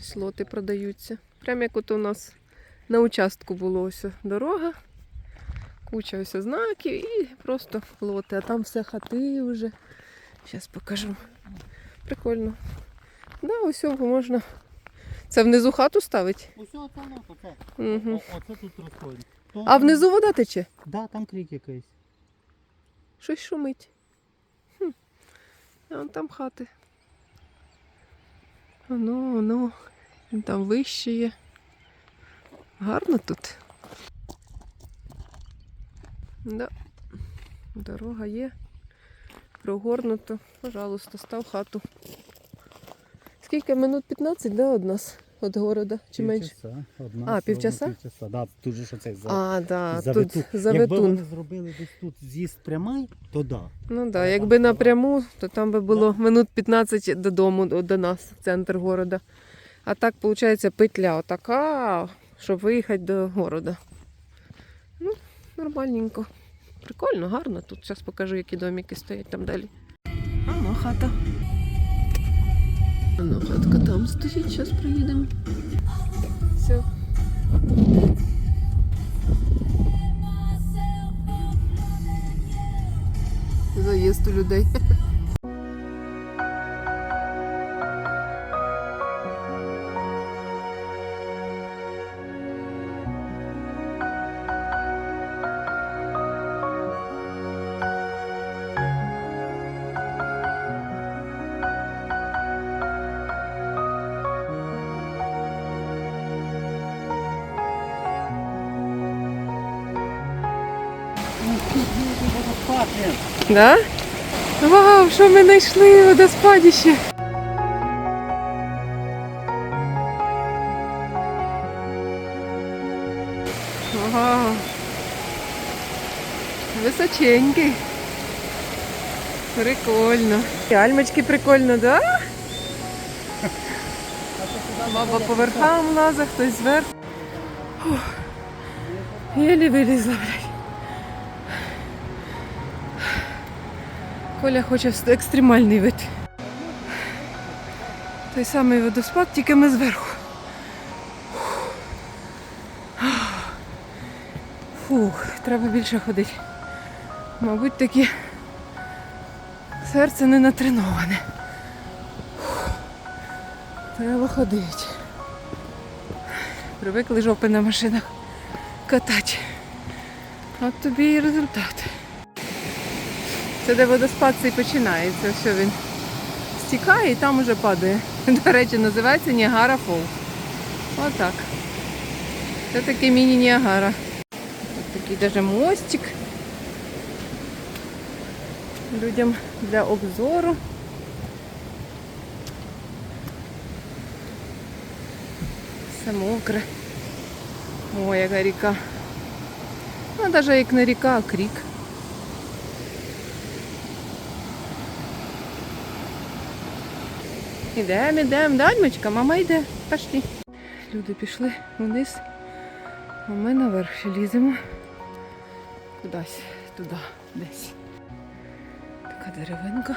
Слоти продаються. Прямо як от у нас на участку було ось дорога, куча ось знаків і просто лоти. А там все хати вже. Зараз покажу. Прикольно. Да, ось можна. Це внизу хату ставить? Усе оце лото, оце. Угу. Оце тут розходить. То- А внизу вода тече? Да, там крик якийсь. Щось шумить. Хм. А вон там хати. Воно, воно. Він там вище є. Гарно тут. Да. Дорога є. Прогорнуто. Пожалуйста, став хату. Скільки минут 15, да, од нас? Від города? Чи менше? Півчаса, одна, А, півчаса? Півчаса, да, тут же ж оцей за, А, да, тут Якби заветун. вони зробили десь тут з'їзд прямий, то да. Ну да, якби напряму, то там би було минут 15 додому, до до нас, в центр города. А так, виходить, петля отака, щоб виїхати до города. Ну, нормальненько. Прикольно, гарно. Тут зараз покажу, які домики стоять там далі. А ну, хата. Ну, хатка там стоїть, зараз приїдемо. Все. Заїзд у людей. Да? Вау, що ми знайшли водоспадище. Вау. Височенький. Прикольно. І Альмочки прикольно, да? Баба по верхам лазить, хтось зверху. Єлі вилізла, блядь. Коля хоче екстремальний вид. Той самий водоспад, тільки ми зверху. Фух, треба більше ходити. Мабуть, таке серце не натреноване. Треба ходити. Привикли жопи на машинах катати. От тобі і результат. Це де водоспад цей починається. Все він стікає і там уже падає. До речі, називається Ніагара Фолл. Отак. Це такий міні-Ніагара. Тут такий даже мостик. Людям для обзору. Все мокре. О, яка ріка. Ну, навіть як не ріка, а крік. Ідемо, ідемо, дальмочка, мама йде. Пошли. Люди пішли вниз, а ми наверх ще ліземо. Кудись, туди, десь. Така деревинка.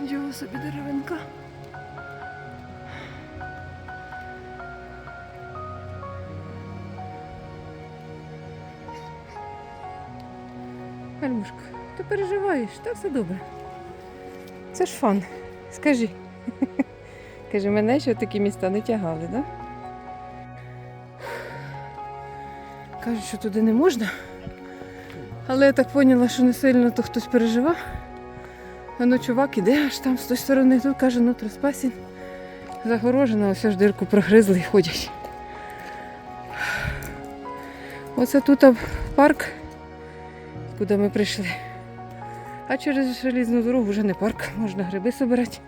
Нічого собі деревинка. Альмушка, ти переживаєш, та все добре. Це ж фан. Скажи. Каже, мене в такі міста не тягали, да? Кажуть, що туди не можна. Але я так поняла, що не сильно то хтось переживав. А ну чувак іде аж там з тої сторони, тут каже, ну траспасін. Загорожено, ось аж дирку прогризли і ходять. Оце тут парк, куди ми прийшли. А через желізну дорогу вже не парк, можна гриби збирати.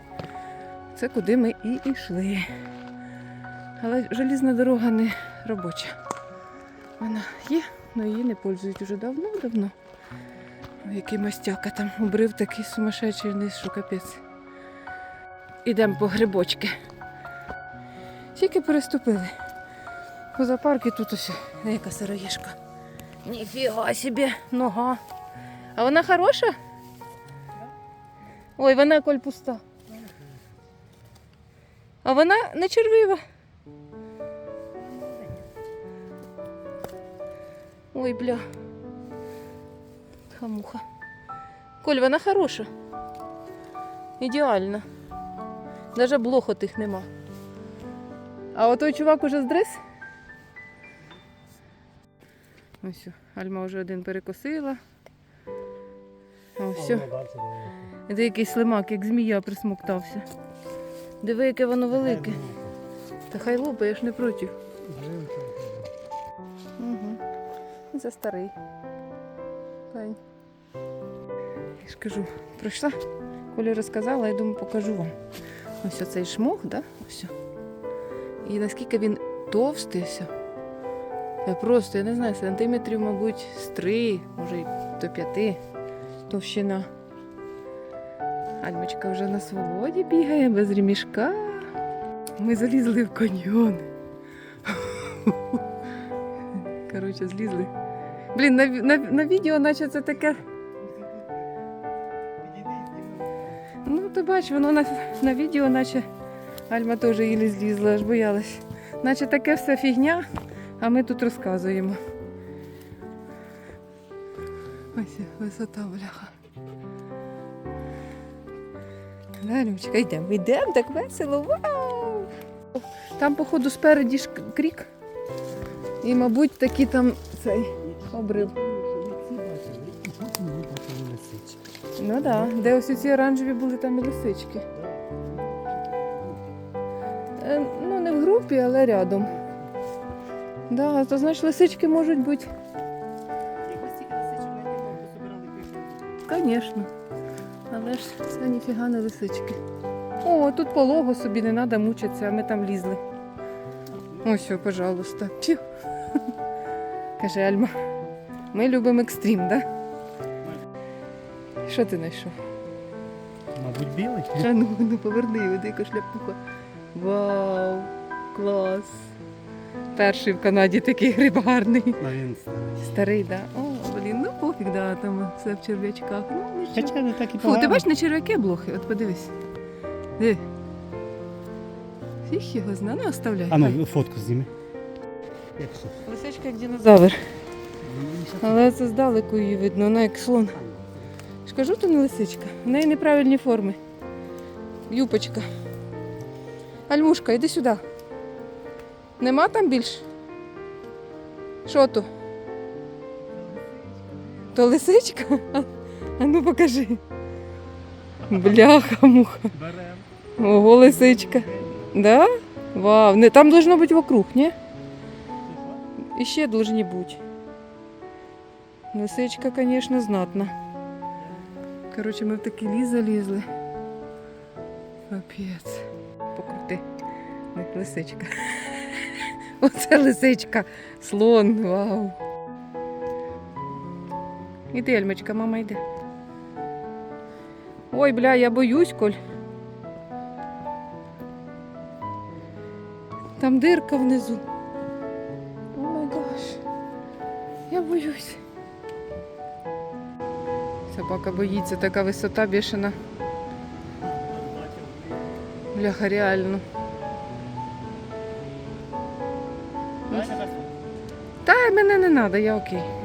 Це куди ми і йшли. Але желізна дорога не робоча. Вона є, але її не пользують уже давно-давно. Який мастяка там обрив такий сумасшедший вниз, що капець. Ідемо по грибочки. Тільки переступили. Поза парки тут ось яка сироїшка. Ніфіга собі, нога. А вона хороша? Ой, вона коль пуста. А вона не червива. Ой, бля. Хамуха. Коль, вона хороша. Ідеальна. Навіть блох отих нема. А отой чувак уже здрис? Ось, Альма вже один перекосила. О, Де якийсь слимак, як змія присмоктався. Диви, яке воно велике. Та хай лупа, я ж не проти. Угу. Це старий. Пень. Я ж кажу, пройшла, Коля розказала, я думаю, покажу вам. Ось оцей шмох, да? Ось. І наскільки він товстий. ось. Я просто, я не знаю, сантиметрів, мабуть, з три, може до п'яти товщина. Альмочка вже на свободі бігає без ремішка. Ми залізли в каньйон. Коротше, злізли. Блін, на, на, на відео, наче це таке. Ну, ти бачиш, воно на, на відео, наче Альма теж їлі злізла, аж боялась. Наче таке все фігня, а ми тут розказуємо. Ось висота бляха. Галючка, йдемо, йдемо, так весело. Вау! Там, походу, спереді ж крік. І, мабуть, такі там цей обрив. Ну так, да. де ось ці оранжеві були там і лисички. Е, ну, не в групі, але рядом. Да, то значить лисички можуть бути. Якось ці лисичок було, пособирали. Звісно. Але ж це ніфіга не лисички. О, тут полого собі не треба мучитися, а ми там лізли. Ось, о, пожалуйста. Пів. Каже Альма. Ми любимо екстрім, так? Да? Що ти знайшов? Мабуть, білий. А ну, ну поверни його, яка шляпуха. Вау, клас. Перший в Канаді такий гриб гарний. А він старий. Старий, так? Да? О, блін, ну пофіг, да, там все в черв'ячках. Ну, нічого. Хоча не так і Фу, ти бачиш на черв'яки блохи? От подивись. Диви. Фіг його зна, не оставляй. А ну, фотку зніми. Лисичка як динозавр. Але це здалеку її видно, вона як слон. ж кажу, то не лисичка. В неї неправильні форми. Юпочка. Альмушка, йди сюди. Нема там більш? Що то? То лисичка? А, ну покажи. Бляха, муха. Ого, лисичка. Да? Вау. Не, там должно бути вокруг, ні? І ще должні бути. Лисичка, звісно, знатна. Коротше, ми в такі ліс залізли. Капець. Покрути. Лисичка. Оце лисичка. Слон. Вау. Іди, Альмочка, мама йде. Ой, бля, я боюсь, Коль. Там дирка внизу. О май гаш. Я боюсь. Собака боїться, така висота бішена. Бляха, реально. Та мене не треба, я окей.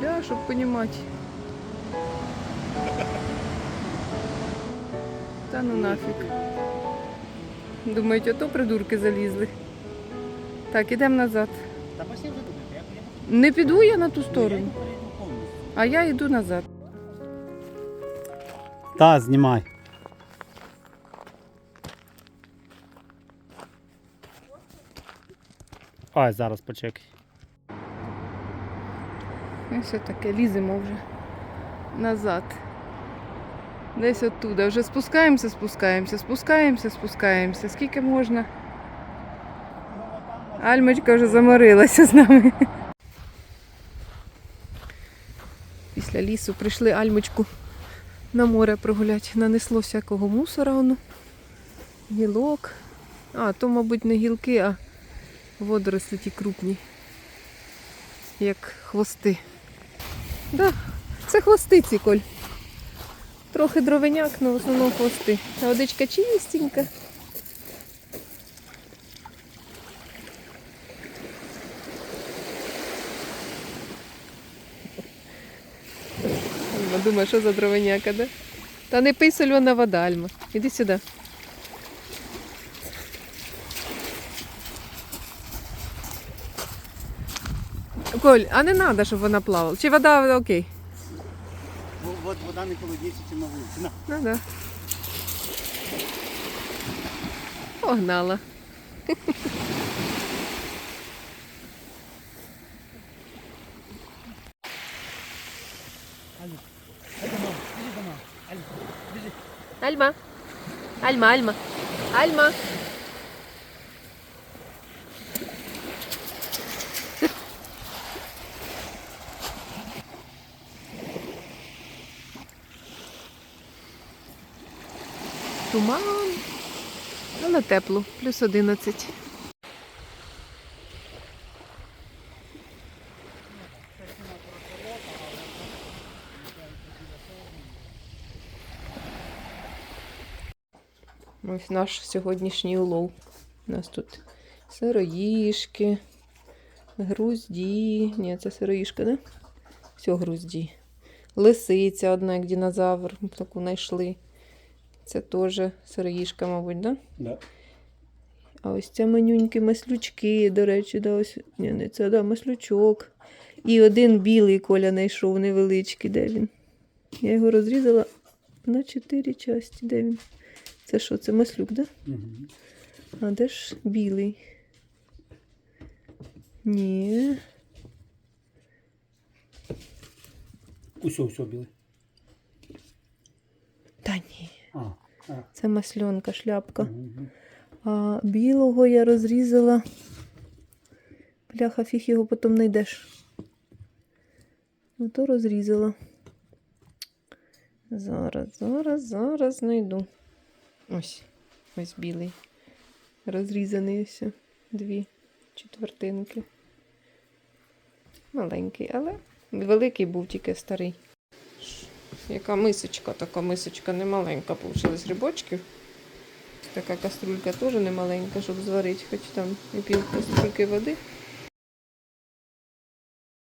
Бля, щоб понімати. Та ну нафіг. Думають, ото придурки залізли. Так, ідемо назад. Та пошли вже Не піду я на ту сторону, перейду повністю. а я йду назад. Та, знімай. Ой, зараз почекай. І все таке ліземо вже назад. Десь оттуда. Вже спускаємося, спускаємося, спускаємося, спускаємося. Скільки можна? Альмочка вже заморилася з нами. Після лісу прийшли Альмочку на море прогуляти. Нанесло всякого мусора воно. Гілок. А, то, мабуть, не гілки, а водорослі ті крупні. Як хвости. Да. Це хвостиці коль. Трохи дровеняк, але ну, в основному хвости. А водичка чистенька. Думаю, що за дровеняка, де? Та не пий сольона вода, Альма. Іди сюди. Коль, а не треба, щоб вона плавала. Чи вода окей? Бо от вода не холодніше, ніж на вулиці. На. Ну да. Погнала. Альма. Альма, Альма. Альма. Туман. Але тепло, плюс 11. Ось наш сьогоднішній улов. У нас тут сироїшки, грузді. Ні, це сироїшка, да? Все грузді. Лисиця одна, як динозавр, таку знайшли. Це теж сироїшка, мабуть, да? Да. А ось це манюнькі маслючки, до речі, да, ось. Ні, не це, да, маслючок. І один білий коля знайшов невеличкий, де він. Я його розрізала на чотири часті. Де він? Це що, це маслюк, да? Угу. А де ж білий? Ні. Усьо, все біле. Та ні. А, а. Це масльонка, шляпка. А білого я розрізала. Бляха, фіг його потім знайдеш. Ото розрізала. Зараз, зараз, зараз знайду. Ось, ось білий. Розрізаний ось. Дві четвертинки. Маленький, але великий був тільки старий. Яка мисочка, така мисочка немаленька, получилась грибочків. Така каструлька теж немаленька, щоб зварити, хоч там і пів каструльки води.